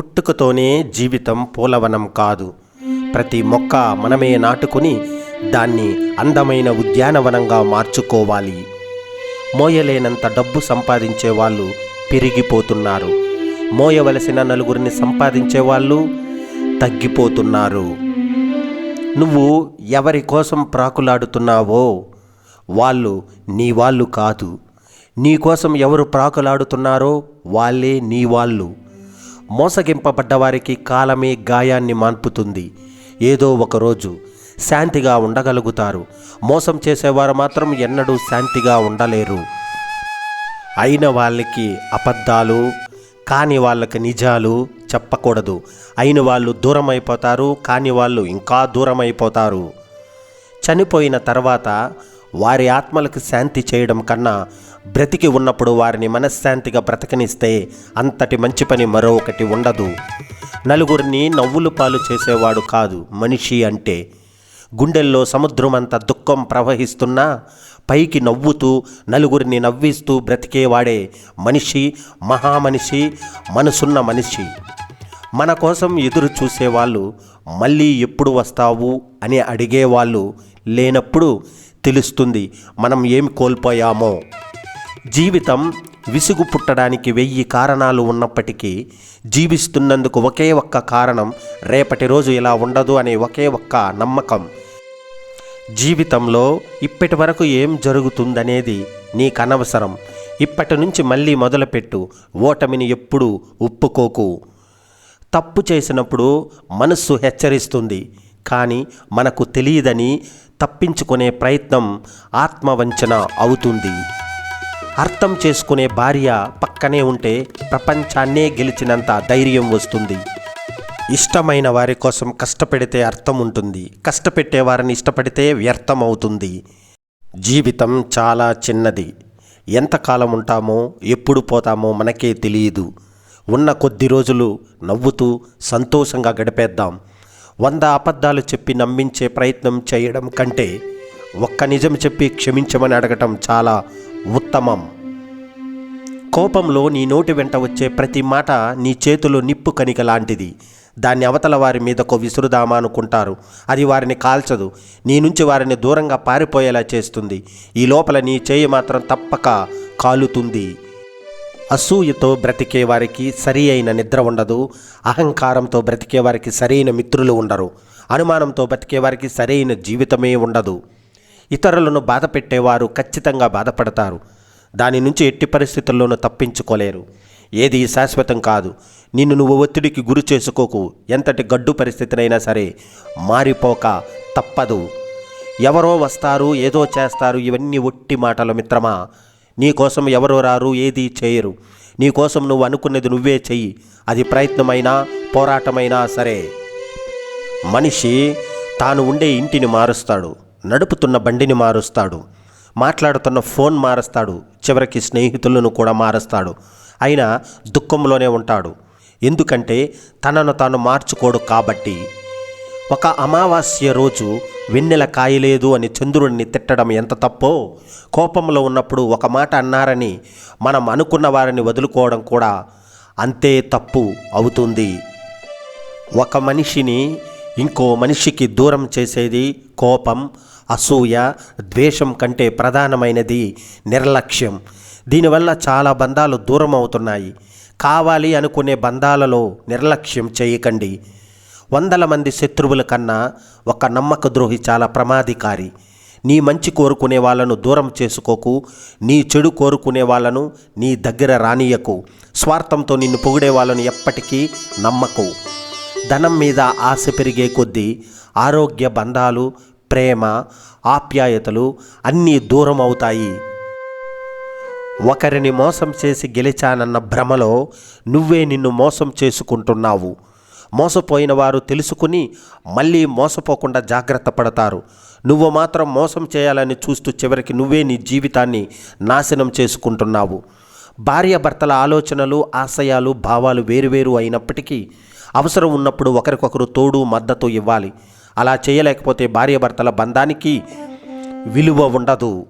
పుట్టుకతోనే జీవితం పూలవనం కాదు. ప్రతి మొక్క మనమే నాటుకుని దాన్ని అందమైన ఉద్యానవనంగా మార్చుకోవాలి. మోయలేనంత డబ్బు సంపాదించే వాళ్ళు పెరిగిపోతున్నారు. మోయవలసిన నలుగురిని సంపాదించే వాళ్ళు తగ్గిపోతున్నారు. నువ్వు ఎవరి కోసం ప్రాకులాడుతున్నావో వాళ్ళు నీ వాళ్ళు కాదు. నీ కోసం ఎవరు ప్రాకులాడుతున్నారో వాళ్ళే నీ వాళ్ళు. మోసగింపబడ్డ వారికి కాలమే గాయాన్ని మాన్పుతుంది. ఏదో ఒకరోజు శాంతిగా ఉండగలుగుతారు. మోసం చేసేవారు మాత్రం ఎన్నడూ శాంతిగా ఉండలేరు. అయిన వాళ్ళకి అబద్ధాలు కాని వాళ్ళకి నిజాలు చెప్పకూడదు. అయిన వాళ్ళు దూరం అయిపోతారు కాని వాళ్ళు ఇంకా దూరం అయిపోతారు చనిపోయిన తర్వాత వారి ఆత్మలకు శాంతి చేయడం కన్నా బ్రతికి ఉన్నప్పుడు వారిని మనశ్శాంతిగా బ్రతకనిస్తే అంతటి మంచి పని మరొకటి ఉండదు. నలుగురిని నవ్వులు పాలు చేసేవాడు కాదు మనిషి అంటే. గుండెల్లో సముద్రమంత దుఃఖం ప్రవహిస్తున్నా పైకి నవ్వుతూ నలుగురిని నవ్విస్తూ బ్రతికేవాడే మనిషి మహామనిషి మనసున్న మనిషి. మన కోసం ఎదురు చూసేవాళ్ళు మళ్ళీ ఎప్పుడు వస్తావు అని అడిగేవాళ్ళు లేనప్పుడు తెలుస్తుంది మనం ఏమి కోల్పోయామో. జీవితం విసుగు పుట్టడానికి వెయ్యి కారణాలు ఉన్నప్పటికీ జీవిస్తున్నందుకు ఒకే ఒక్క కారణం రేపటి రోజు ఇలా ఉండదు అనే ఒకే ఒక్క నమ్మకం. జీవితంలో ఇప్పటి వరకు ఏం జరుగుతుందనేది నీకు అనవసరం ఇప్పటి నుంచి మళ్ళీ మొదలుపెట్టు ఓటమిని ఎప్పుడు ఒప్పుకోకు. తప్పు చేసినప్పుడు మనస్సు హెచ్చరిస్తుంది కానీ మనకు తెలియదని తప్పించుకునే ప్రయత్నం ఆత్మవంచన అవుతుంది. అర్థం చేసుకునే భార్య పక్కనే ఉంటే ప్రపంచాన్నే గెలిచినంత ధైర్యం వస్తుంది. ఇష్టమైన వారి కోసం కష్టపెడితే అర్థం ఉంటుంది. కష్టపెట్టే వారిని ఇష్టపడితే వ్యర్థం అవుతుంది. జీవితం చాలా చిన్నది. ఎంతకాలం ఉంటామో ఎప్పుడు పోతామో మనకే తెలియదు. ఉన్న కొద్ది రోజులు నవ్వుతూ సంతోషంగా గడిపేద్దాం. వంద అబద్ధాలు చెప్పి నమ్మించే ప్రయత్నం చేయడం కంటే ఒక్క నిజం చెప్పి క్షమించమని అడగటం చాలా ఉత్తమం. కోపంలో నీ నోటి వెంట వచ్చే ప్రతి మాట నీ చేతిలో నిప్పు కనిక లాంటిది. దాన్ని అవతల వారి మీదకు విసురుదామా అనుకుంటారు. అది వారిని కాల్చదు. నీ నుంచి వారిని దూరంగా పారిపోయేలా చేస్తుంది. ఈ లోపల నీ చేయి మాత్రం తప్పక కాలుతుంది. అసూయతో బ్రతికే వారికి సరి అయిన నిద్ర ఉండదు. అహంకారంతో బ్రతికే వారికి సరైన మిత్రులు ఉండరు. అనుమానంతో బ్రతికే వారికి సరైన జీవితమే ఉండదు. ఇతరులను బాధ పెట్టేవారు ఖచ్చితంగా బాధపడతారు. దాని నుంచి ఎట్టి పరిస్థితుల్లోనూ తప్పించుకోలేరు. ఏది శాశ్వతం కాదు. నిన్ను నువ్వు ఒత్తిడికి గురి చేసుకోకు. ఎంతటి గడ్డు పరిస్థితినైనా సరే మారిపోక తప్పదు. ఎవరో వస్తారు ఏదో చేస్తారు ఇవన్నీ ఒట్టి మాటలు మిత్రమా? నీకోసం ఎవరో రారు ఏది చేయరు. నీకోసం నువ్వు అనుకున్నది నువ్వే చెయ్యి. అది ప్రయత్నమైనా పోరాటమైనా సరే. మనిషి తాను ఉండే ఇంటిని మారుస్తాడు. నడుపుతున్న బండిని మారుస్తాడు. మాట్లాడుతున్న ఫోన్ మారుస్తాడు. చివరికి స్నేహితులను కూడా మారుస్తాడు. అయినా దుఃఖంలోనే ఉంటాడు. ఎందుకంటే తనను తాను మార్చుకోడు కాబట్టి. ఒక అమావాస్య రోజు వెన్నెల కాయలేదు అని చంద్రుడిని తిట్టడం ఎంత తప్పో కోపంలో ఉన్నప్పుడు ఒక మాట అన్నారని మనం అనుకున్న వారిని వదులుకోవడం కూడా అంతే తప్పు అవుతుంది. ఒక మనిషిని ఇంకో మనిషికి దూరం చేసేది కోపం అసూయ ద్వేషం కంటే ప్రధానమైనది నిర్లక్ష్యం. దీనివల్ల చాలా బంధాలు దూరం అవుతున్నాయి కావాలి అనుకునే బంధాలలో నిర్లక్ష్యం చేయకండి. వందల మంది శత్రువుల కన్నా ఒక నమ్మక ద్రోహి చాలా ప్రమాదికారి నీ మంచి కోరుకునే వాళ్ళను దూరం చేసుకోకు. నీ చెడు కోరుకునే వాళ్ళను నీ దగ్గర రానియకు స్వార్థంతో నిన్ను పొగిడే వాళ్ళను ఎప్పటికీ నమ్మకు. ధనం మీద ఆశ పెరిగే కొద్దీ ఆరోగ్య బంధాలు ప్రేమ ఆప్యాయతలు అన్నీ దూరం అవుతాయి ఒకరిని మోసం చేసి గెలిచానన్న భ్రమలో నువ్వే నిన్ను మోసం చేసుకుంటున్నావు. మోసపోయిన వారు తెలుసుకుని మళ్ళీ మోసపోకుండా జాగ్రత్త పడతారు. నువ్వు మాత్రం మోసం చేయాలని చూస్తూ చివరికి నువ్వే నీ జీవితాన్ని నాశనం చేసుకుంటున్నావు. భార్యాభర్తల ఆలోచనలు ఆశయాలు భావాలు వేరువేరు అయినప్పటికీ అవసరం ఉన్నప్పుడు ఒకరికొకరు తోడు మద్దతు ఇవ్వాలి. అలా చేయలేకపోతే భార్యాభర్తల బంధానికి విలువ ఉండదు.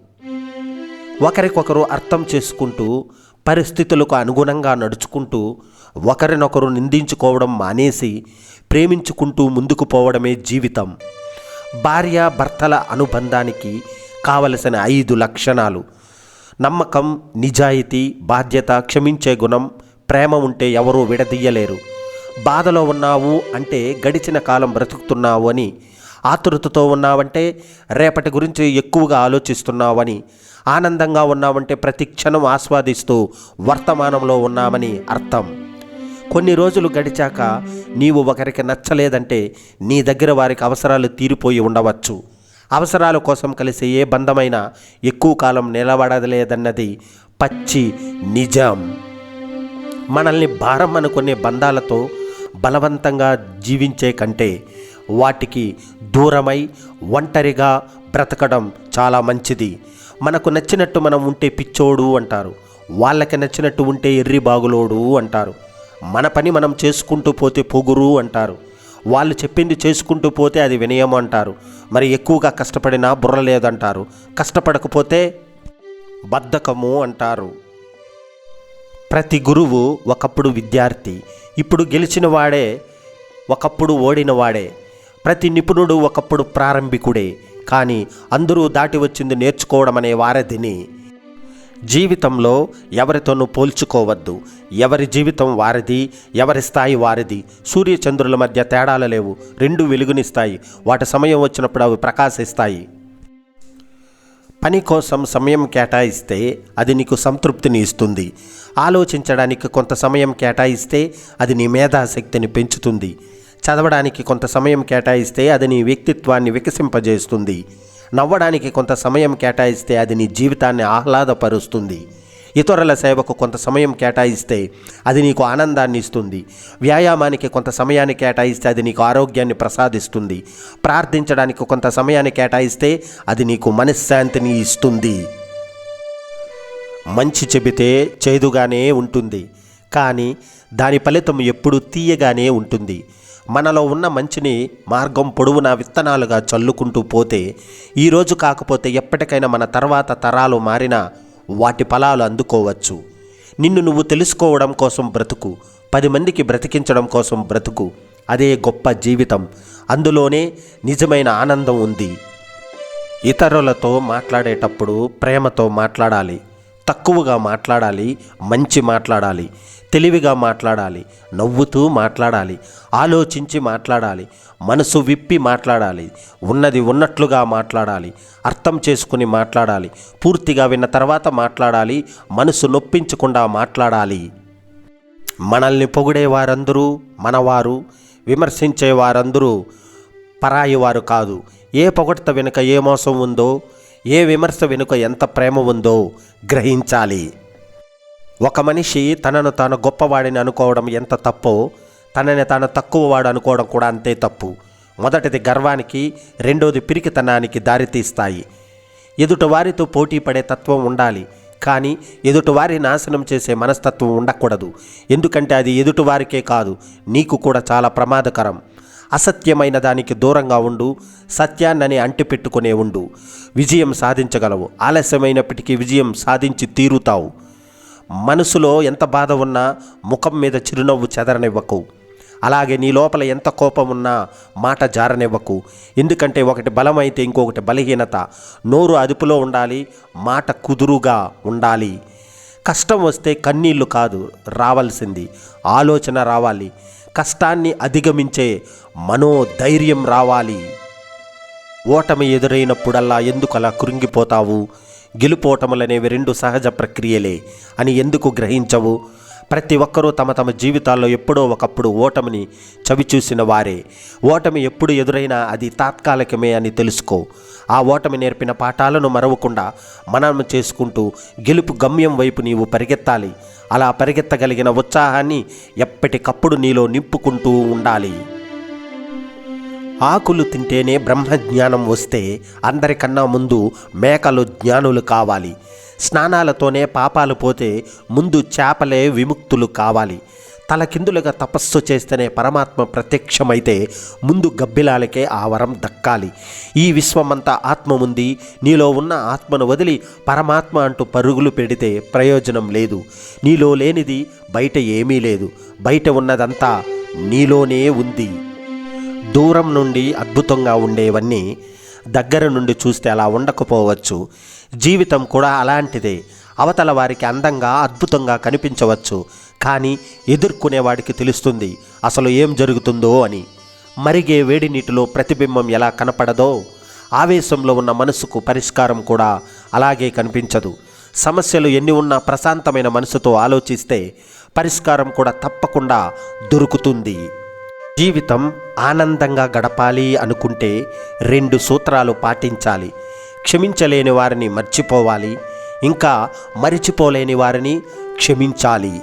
ఒకరికొకరు అర్థం చేసుకుంటూ పరిస్థితులకు అనుగుణంగా నడుచుకుంటూ ఒకరినొకరు నిందించుకోవడం మానేసి ప్రేమించుకుంటూ ముందుకు పోవడమే జీవితం. భార్య భర్తల అనుబంధానికి కావలసిన ఐదు లక్షణాలు. నమ్మకం నిజాయితీ బాధ్యత క్షమించే గుణం ప్రేమ ఉంటే ఎవరూ విడదీయలేరు. బాధలో ఉన్నావు అంటే గడిచిన కాలం బ్రతుకుతున్నావు అని ఆతృతతో ఉన్నావంటే రేపటి గురించి ఎక్కువగా ఆలోచిస్తున్నావని ఆనందంగా ఉన్నావంటే ప్రతి క్షణం ఆస్వాదిస్తూ వర్తమానంలో ఉన్నామని అర్థం. కొన్ని రోజులు గడిచాక నీవు ఒకరికి నచ్చలేదంటే నీ దగ్గర వారికి అవసరాలు తీరిపోయి ఉండవచ్చు. అవసరాల కోసం కలిసే ఏ బంధమైన ఎక్కువ కాలం నిలబడలేదన్నది పచ్చి నిజం. మనల్ని భారం అనుకునే బంధాలతో బలవంతంగా జీవించే కంటే వాటికి దూరమై ఒంటరిగా బ్రతకడం చాలా మంచిది. మనకు నచ్చినట్టు మనం ఉంటే పిచ్చోడు అంటారు. వాళ్ళకి నచ్చినట్టు ఉంటే ఎర్రి బాగులోడు అంటారు. మన పని మనం చేసుకుంటూ పోతే పొగురు అంటారు. వాళ్ళు చెప్పింది చేసుకుంటూ పోతే అది వినయం అంటారు. మరి ఎక్కువగా కష్టపడినా బుర్ర లేదంటారు. కష్టపడకపోతే బద్ధకము అంటారు. ప్రతి గురువు ఒకప్పుడు విద్యార్థి. ఇప్పుడు గెలిచిన వాడే ఒకప్పుడు ఓడిన వాడే ప్రతి నిపుణుడు ఒకప్పుడు ప్రారంభికుడే. కానీ అందరూ దాటి వచ్చింది నేర్చుకోవడం అనే వారధిని జీవితంలో ఎవరితోనూ పోల్చుకోవద్దు. ఎవరి జీవితం వారిది ఎవరి స్థాయి వారిది. సూర్యచంద్రుల మధ్య తేడాలు లేవు. రెండు వెలుగునిస్తాయి. వాటి సమయం వచ్చినప్పుడు అవి ప్రకాశిస్తాయి. పని కోసం సమయం కేటాయిస్తే అది నీకు సంతృప్తిని ఇస్తుంది. ఆలోచించడానికి కొంత సమయం కేటాయిస్తే అది నీ మేధాశక్తిని పెంచుతుంది. చదవడానికి కొంత సమయం కేటాయిస్తే అది నీ వ్యక్తిత్వాన్ని వికసింపజేస్తుంది. నవ్వడానికి కొంత సమయం కేటాయిస్తే అది నీ జీవితాన్ని ఆహ్లాదపరుస్తుంది. ఇతరుల సేవకు కొంత సమయం కేటాయిస్తే అది నీకు ఆనందాన్ని ఇస్తుంది. వ్యాయామానికి కొంత సమయాన్ని కేటాయిస్తే అది నీకు ఆరోగ్యాన్ని ప్రసాదిస్తుంది. ప్రార్థించడానికి కొంత సమయాన్ని కేటాయిస్తే అది నీకు మనశ్శాంతిని ఇస్తుంది. మంచి చెబితే చేదుగానే ఉంటుంది. కానీ దాని ఫలితం ఎప్పుడు తీయగానే ఉంటుంది. మనలో ఉన్న మంచిని మార్గం పొడవునా విత్తనాలుగా చల్లుకుంటూ పోతే ఈరోజు కాకపోతే ఎప్పటికైనా మన తర్వాత తరాలు మారినా వాటి ఫలాలు అందుకోవచ్చు. నిన్ను నువ్వు తెలుసుకోవడం కోసం బ్రతుకు పది మందికి బ్రతికించడం కోసం బ్రతుకు. అదే గొప్ప జీవితం. అందులోనే నిజమైన ఆనందం ఉంది. ఇతరులతో మాట్లాడేటప్పుడు ప్రేమతో మాట్లాడాలి. తక్కువగా మాట్లాడాలి మంచి మాట్లాడాలి తెలివిగా మాట్లాడాలి నవ్వుతూ మాట్లాడాలి ఆలోచించి మాట్లాడాలి మనసు విప్పి మాట్లాడాలి ఉన్నది ఉన్నట్లుగా మాట్లాడాలి అర్థం చేసుకుని మాట్లాడాలి పూర్తిగా విన్న తర్వాత మాట్లాడాలి మనసు నొప్పించకుండా మాట్లాడాలి. మనల్ని పొగిడే వారందరూ మనవారు విమర్శించే వారందరూ పరాయి వారు కాదు. ఏ పొగడ్త వెనుక ఏ మోసం ఉందో ఏ విమర్శ వెనుక ఎంత ప్రేమ ఉందో గ్రహించాలి. ఒక మనిషి తనను తాను గొప్పవాడిని అనుకోవడం ఎంత తప్పో తనని తాను తక్కువవాడు అనుకోవడం కూడా అంతే తప్పు. మొదటిది గర్వానికి రెండోది పిరికితనానికి దారితీస్తాయి. ఎదుటివారితో పోటీ పడే తత్వం ఉండాలి కానీ ఎదుటివారి నాశనం చేసే మనస్తత్వం ఉండకూడదు. ఎందుకంటే అది ఎదుటివారికే కాదు నీకు కూడా చాలా ప్రమాదకరం. అసత్యమైన దానికి దూరంగా ఉండు సత్యాన్నని అంటిపెట్టుకునే ఉండు. విజయం సాధించగలవు. ఆలస్యమైనప్పటికీ విజయం సాధించి తీరుతావు. మనసులో ఎంత బాధ ఉన్నా ముఖం మీద చిరునవ్వు చెదరనివ్వకు. అలాగే నీ లోపల ఎంత కోపం ఉన్నా మాట జారనివ్వకు. ఎందుకంటే ఒకటి బలమైతే ఇంకొకటి బలహీనత. నోరు అదుపులో ఉండాలి మాట కుదురుగా ఉండాలి. కష్టం వస్తే కన్నీళ్ళు కాదు రావాల్సింది. ఆలోచన రావాలి. కష్టాన్ని అధిగమించే మనోధైర్యం రావాలి. ఓటమి ఎదురైనప్పుడల్లా ఎందుకు అలా కృంగిపోతావు? గెలుపోటములనేవి రెండు సహజ ప్రక్రియలే అని ఎందుకు గ్రహించవు? ప్రతి ఒక్కరూ తమ తమ జీవితాల్లో ఎప్పుడో ఒకప్పుడు ఓటమిని చవిచూసిన వారే. ఓటమి ఎప్పుడు ఎదురైనా అది తాత్కాలికమే అని తెలుసుకో. ఆ ఓటమి నేర్పిన పాఠాలను మరవకుండా మనం చేసుకుంటూ గెలుపు గమ్యం వైపు నీవు పరిగెత్తాలి. అలా పరిగెత్తగలిగిన ఉత్సాహాన్ని ఎప్పటికప్పుడు నీలో నింపుకుంటూ ఉండాలి. ఆకులు తింటేనే బ్రహ్మజ్ఞానం వస్తే అందరికన్నా ముందు మేకలు జ్ఞానులు కావాలి. స్నానాలతోనే పాపాలు పోతే ముందు చేపలే విముక్తులు కావాలి. తలకిందులుగా తపస్సు చేస్తేనే పరమాత్మ ప్రత్యక్షమైతే ముందు గబ్బిలాలకే ఆ వరం దక్కాలి. ఈ విశ్వమంతా ఆత్మ ఉంది నీలో ఉన్న ఆత్మను వదిలి పరమాత్మ అంటూ పరుగులు పెడితే ప్రయోజనం లేదు. నీలో లేనిది బయట ఏమీ లేదు. బయట ఉన్నదంతా నీలోనే ఉంది. దూరం నుండి అద్భుతంగా ఉండేవన్నీ దగ్గర నుండి చూస్తే అలా ఉండకపోవచ్చు. జీవితం కూడా అలాంటిదే. అవతల వారికి అందంగా అద్భుతంగా కనిపించవచ్చు. కానీ ఎదుర్కొనేవాడికి తెలుస్తుంది అసలు ఏం జరుగుతుందో అని. మరిగే వేడి నీటిలో ప్రతిబింబం ఎలా కనపడదో ఆవేశంలో ఉన్న మనసుకు పరిష్కారం కూడా అలాగే కనిపించదు. సమస్యలు ఎన్ని ఉన్నా ప్రశాంతమైన మనసుతో ఆలోచిస్తే పరిష్కారం కూడా తప్పకుండా దొరుకుతుంది. జీవితం ఆనందంగా గడపాలి అనుకుంటే రెండు సూత్రాలు పాటించాలి. క్షమించలేని వారిని మర్చిపోవాలి ఇంకా మరిచిపోలేని వారిని క్షమించాలి.